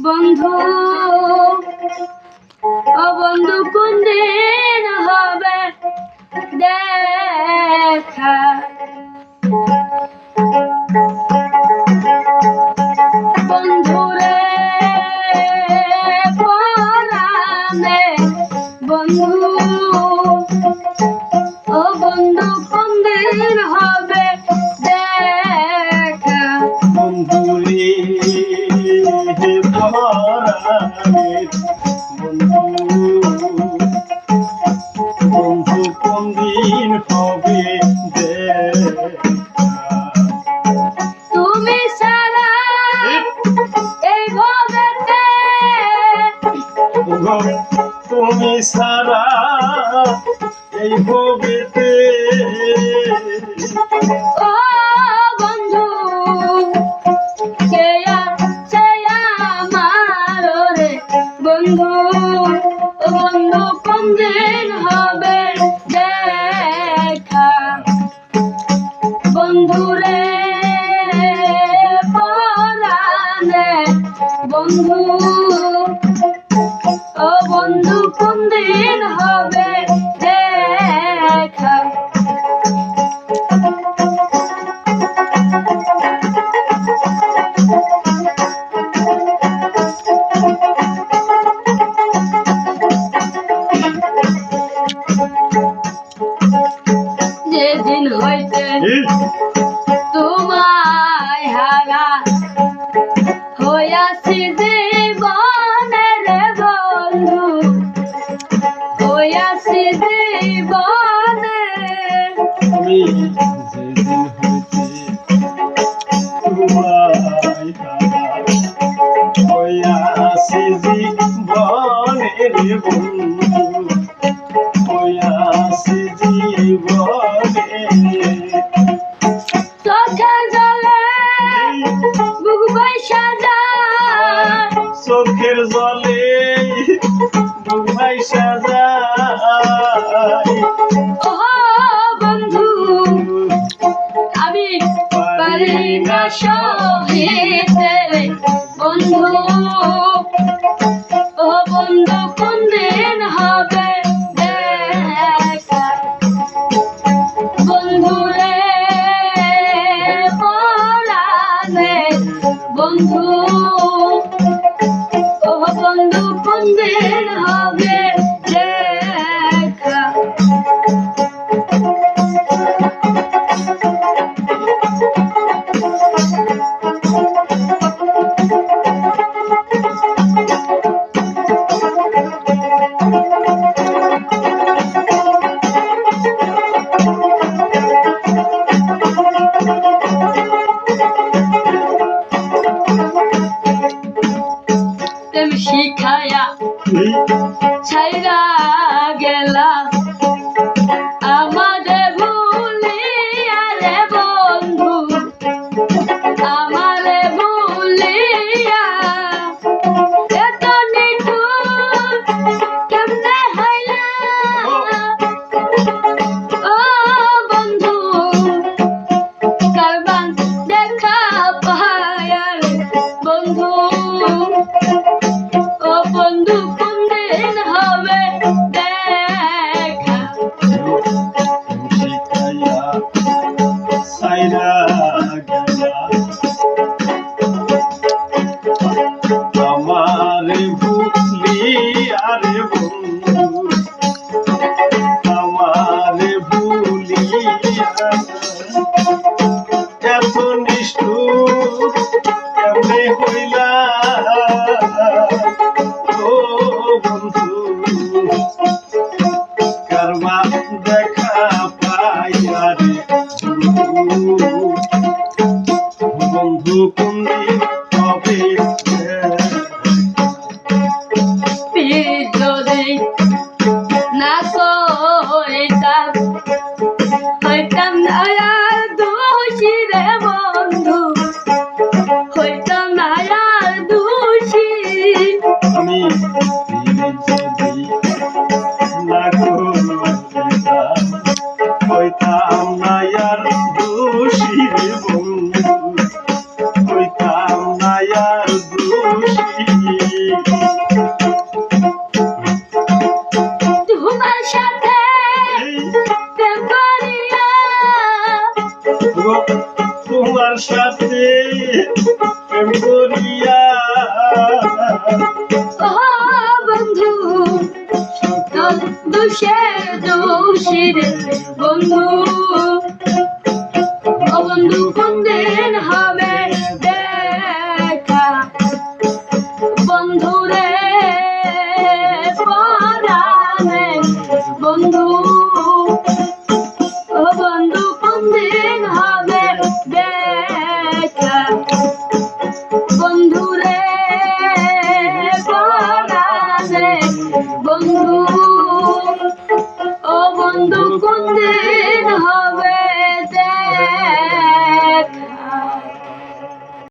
বন্ধু ও বন্ধু কোন দিন হবে দেখা? বন্ধু পরামে বন্ধু হে পরাণে বন্ধু বন্ধু কোন দিন হবে তুমি সারা এই ভবেতে অন্য কোনদিন হবে দেখা। বন্ধুরে পরানে বন্ধু ও বন্ধু কোনদিন হবে ભજન હોય છે show him. Get gela Elijah. do comigo. করিয়া। বন্ধু সকল দোষে দোষের বন্ধু। বন্ধু কোনদিন হবে দেখা? বন্ধু রে পরানে বন্ধু।